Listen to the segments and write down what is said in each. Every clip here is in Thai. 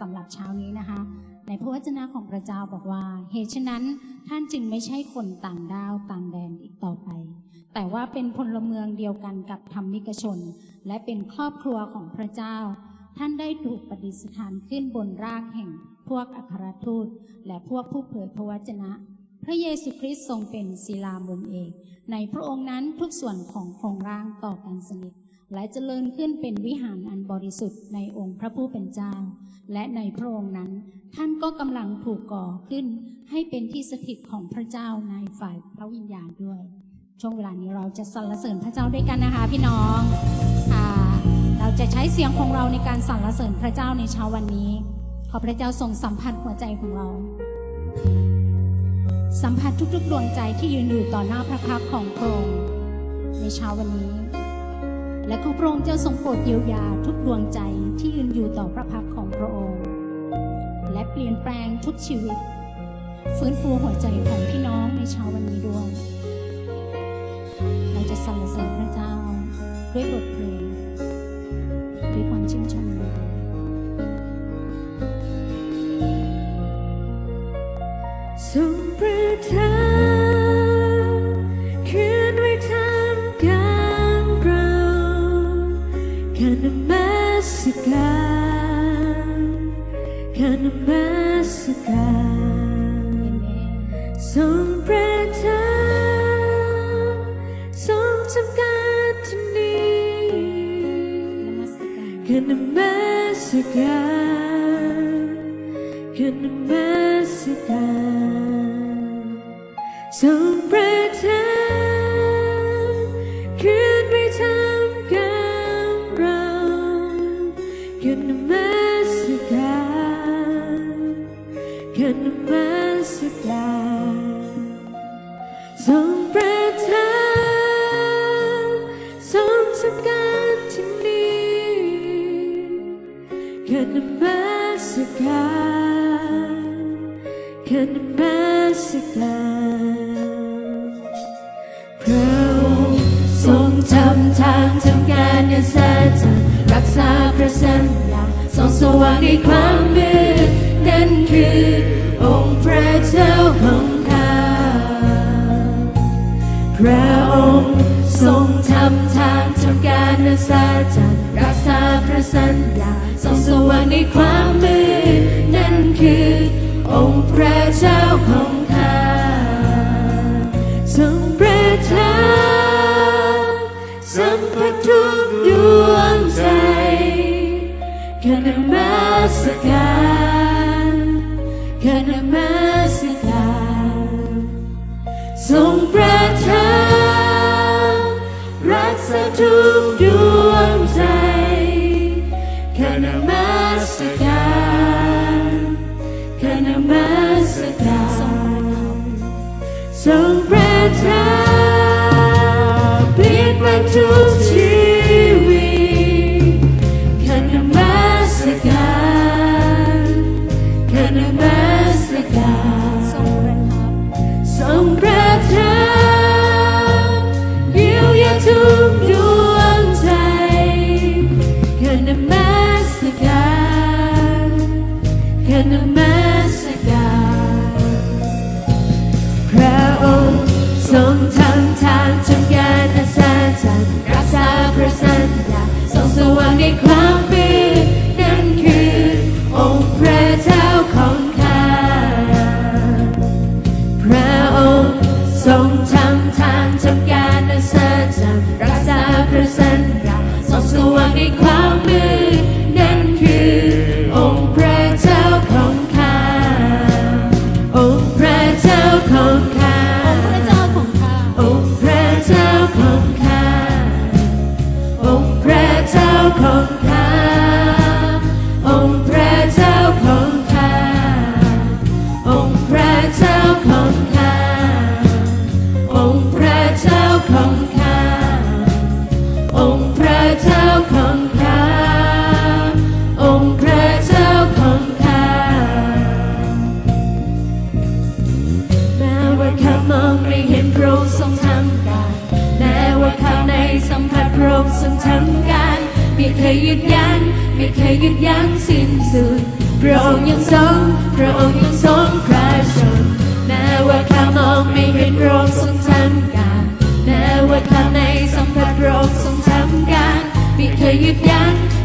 สำหรับเช้านี้นะคะ ในพระวจนะของพระเจ้าบอกว่า เหตุฉะนั้นท่านจึงไม่ใช่คนต่างดาวต่างแดนอีกต่อไป แต่ว่าเป็นพลเมืองเดียวกันกับธรรมิกชน และเป็นครอบครัวของพระเจ้า ท่านได้ถูกประดิษฐานขึ้นบนรากแห่งพวกอัครทูต และพวกผู้เผยพระวจนะพระเยซูคริสต์ทรงเป็นศิลามุมเอก ในพระองค์นั้นทุกส่วนของโครงร่างต่อกันสนิท และเจริญขึ้นเป็นวิหารอันบริสุทธิ์ในองค์พระผู้เป็นเจ้า และในพระองค์นั้น ท่านก็กำลังถูกก่อขึ้น ให้เป็นที่สถิตของพระเจ้าในฝ่ายพระวิญญาณด้วย ช่วงเวลานี้เราจะสรรเสริญพระเจ้าด้วยกันนะคะ พี่น้องอ่าเราจะใช้เสียงของเราในการสรรเสริญพระเจ้าในเช้าวันนี้ ขอพระเจ้าทรงสัมผัสหัวใจของเรา สัมผัสทุกๆดวงใจที่ยืนอยู่ต่อหน้าพระพักของพระองค์ในเช้าวันนี้ และขอพระองค์เจ้าทรงโปรดเยียวยาทุกดวงใจที่ยืนอยู่ต่อพระพักของพระองค์ และเปลี่ยนแปลงทุกชีวิต ฟื้นฟูหัวใจของพี่น้องในเช้าวันนี้ด้วย เราจะสรรเสริญพระเจ้าด้วยบทเพลง การนมัสการเอเมนทรงประท การนมัสการการนมัสการพระองค์ทรงทำทางทำการอย่างแสนจะรักษาพระสัญญาส่องสว่างในความมืดนั่นคือองค์พระเจ้าของข้าพระองค์ทรงทำทางทำการนัสจักรรักษาพระสัญญา ส่องสว่างในความมืด นั่นคือ องค์พระเจ้าของข้าทรงประทานสัมผัสทุกดวงใจการนมัสการการนมัสการทรงประทานรักษาทุก แ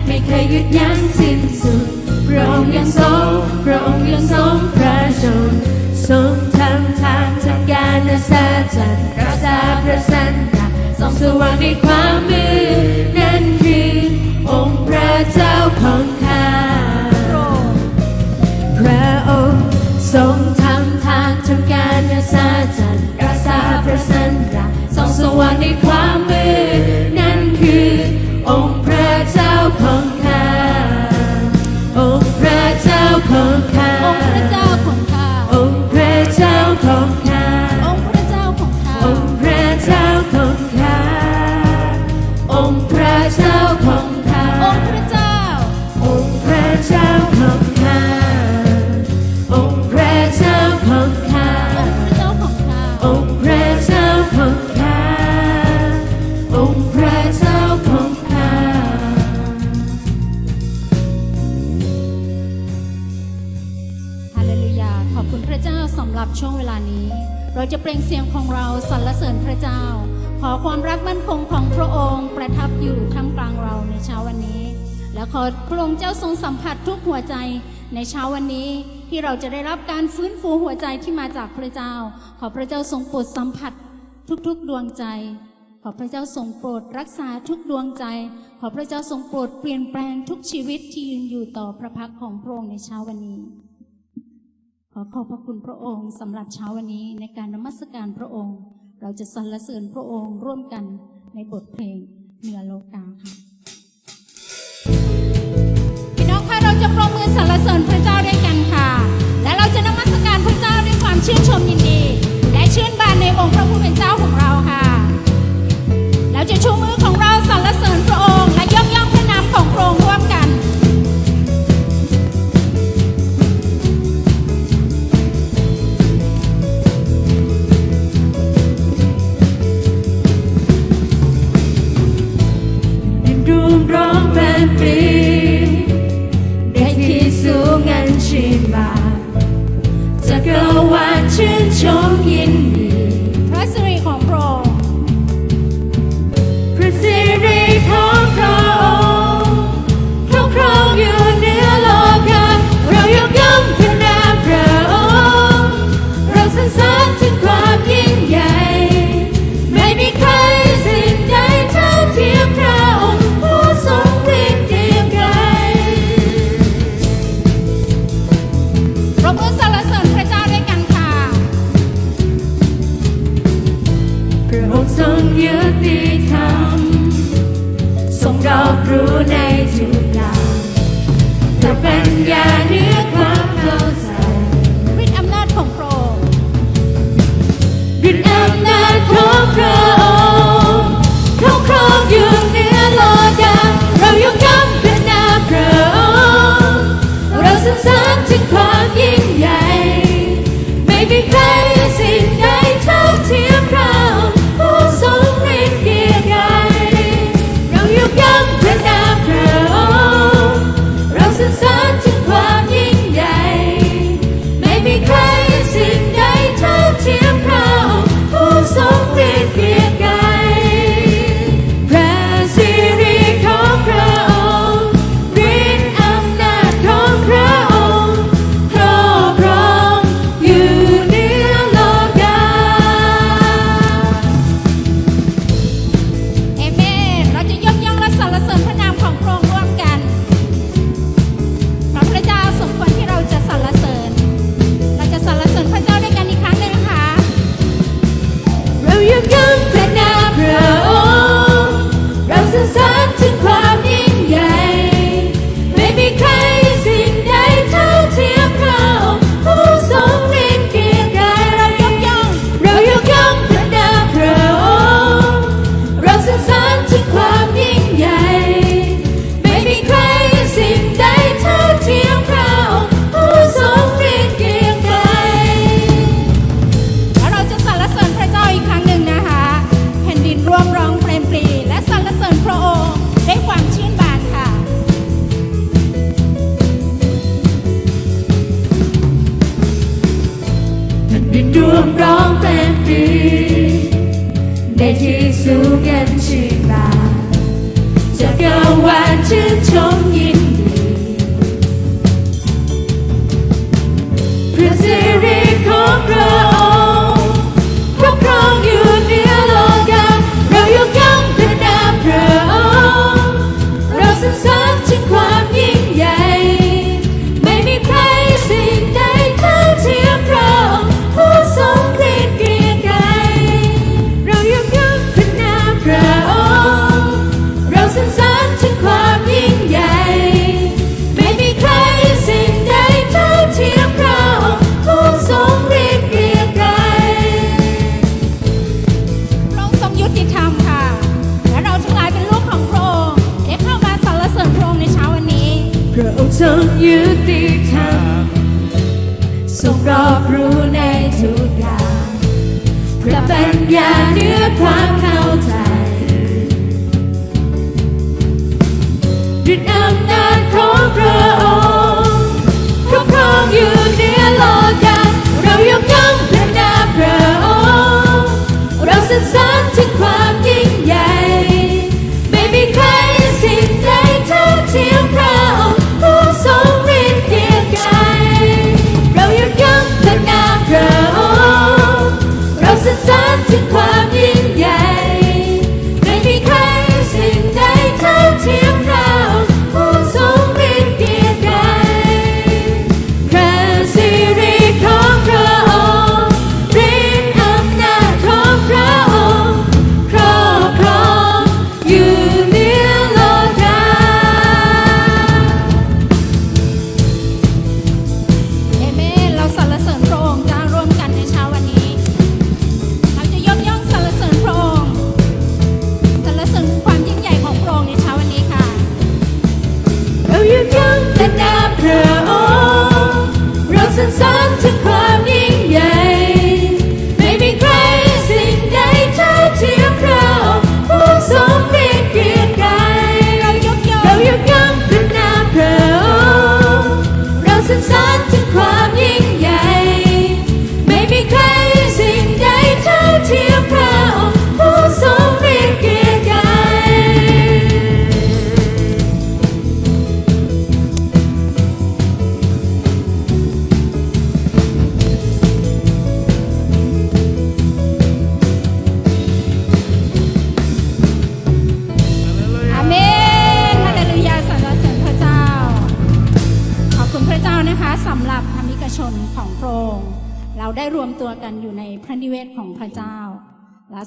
ไม่เคยหยุดยั้งสิ้นสุดพระองค์ยังทรงพระองค์ยังทรงพระชนทรงทำทางทำการและสาจันรักษาพระสัญญาส่องสว่างในความมืดนั่นคือองค์พระเจ้าของข้าพระองค์ทรงทำทางทำการและสาจันรักษาพระสัญญาส่องสว่างในความมืดนั่นคือ อพระองค์เจ้าทรงสัมผัสทุกหัวใจในเช้าวันนี้ที่เราจะได้รับการฟื้นฟูหัวใจที่มาจากพระเจ้า ขอพระเจ้าทรงโปรดสัมผัสทุกๆดวงใจ ขอพระเจ้าทรงโปรดรักษาทุกดวงใจ ขอพระเจ้าทรงโปรดเปลี่ยนแปลงทุกชีวิตที่ยืนอยู่ต่อพระพักของพระองค์ในเช้าวันนี้ ขอขอบพระคุณพระองค์สำหรับเช้าวันนี้ในการนมัสการพระองค์ เราจะสรรเสริญพระองค์ร่วมกันในบทเพลงเหนือโลกาค่ะ จะปรบมือสรรเสริญพระเจ้าด้วยกันค่ะ และเราจะนมัสการพระเจ้าด้วยความชื่นชมยินดี และชื่นบานในองค์พระผู้เป็นเจ้าของเราค่ะ เราจะชูมือของเราสรรเสริญพระองค์ และยกย่องพระนามของพระองค์ร่วมกันเป็นรูปร้องเป็นปี ทรงรอบรู้ในทุกอย่างพระปัญญาเหนือความเข้าใจ it's time to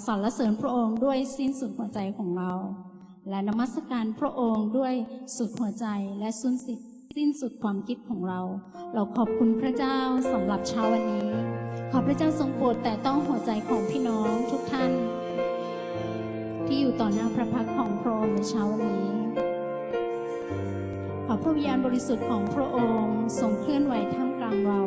สรรเสริญพระองค์ด้วยสิ้นสุดหัวใจของเรา และนมัสการพระองค์ด้วยสุดหัวใจและสุนสิสิ้นสุดความคิดของเรา เราขอบคุณพระเจ้าสำหรับเช้าวันนี้ ขอพระเจ้าทรงโปรดแต่ต้องหัวใจของพี่น้องทุกท่าน ที่อยู่ต่อหน้าพระพักของพระองค์ในเช้าวันนี้ขอพระวิญญาณบริสุทธิ์ของพระองค์ทรงเคลื่อนไหวท่ามกลางเรา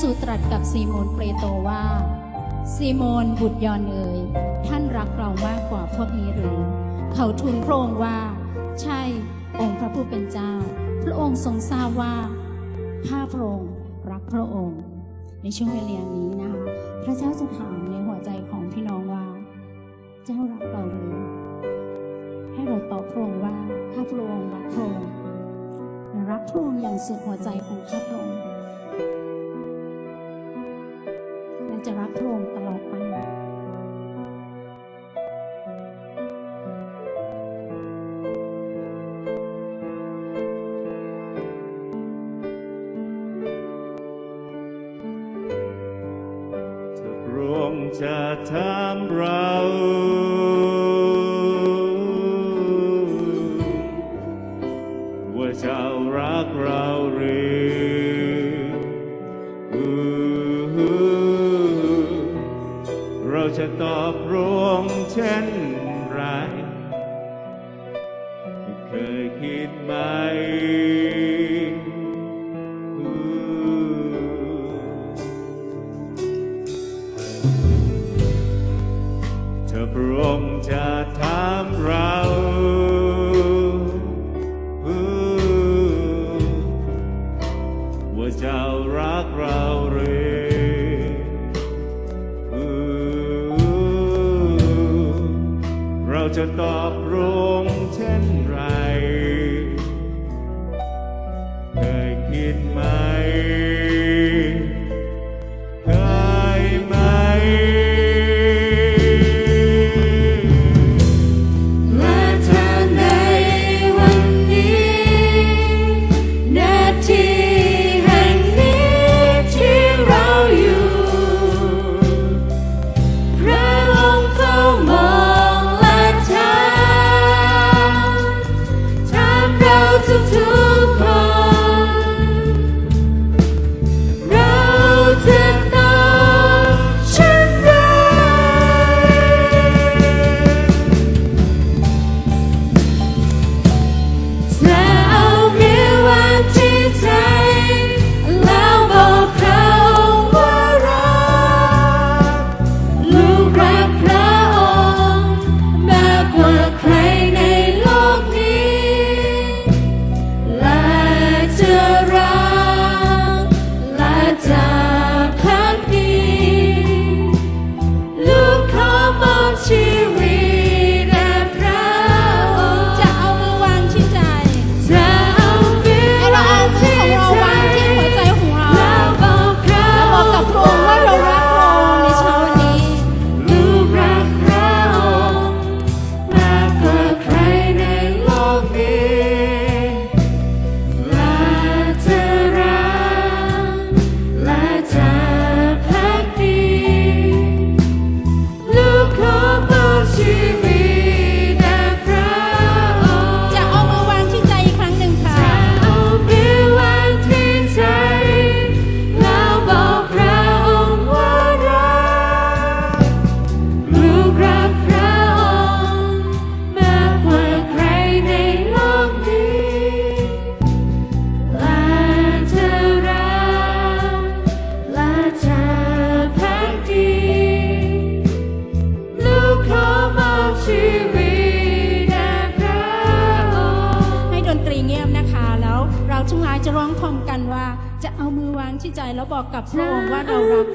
สุตรัสกับซีโมนเปโตรว่า ซีโมนบุตรยอนเอ๋ยท่านรักเรามากกว่าพวกนี้หรือ เขาทูลพระองค์ว่า ใช่องค์พระผู้เป็นเจ้า พระองค์ทรงทราบว่าข้าพระองค์รักพระองค์ ในช่วงเวลานี้นะคะพระเจ้าจะถามในหัวใจของพี่น้องว่า เจ้ารักเราหรือให้เราตอบพระองค์ว่าข้าพระองค์รักพระองค์รักพระองค์อย่างสุดหัวใจของข้าพระองค์ และจะรักพระองค์ตลอดไปจะทำเราว่าเจ้ารักเราหรือ จะตอบรวงเช่นไร เคยคิดไหมเธอพระงจะถามเราว่าเจ้ารักเราหรือ ราจะตอบรงเช่นไร เคยคิดไหม บอกกับพระองค์ว่าเรารัก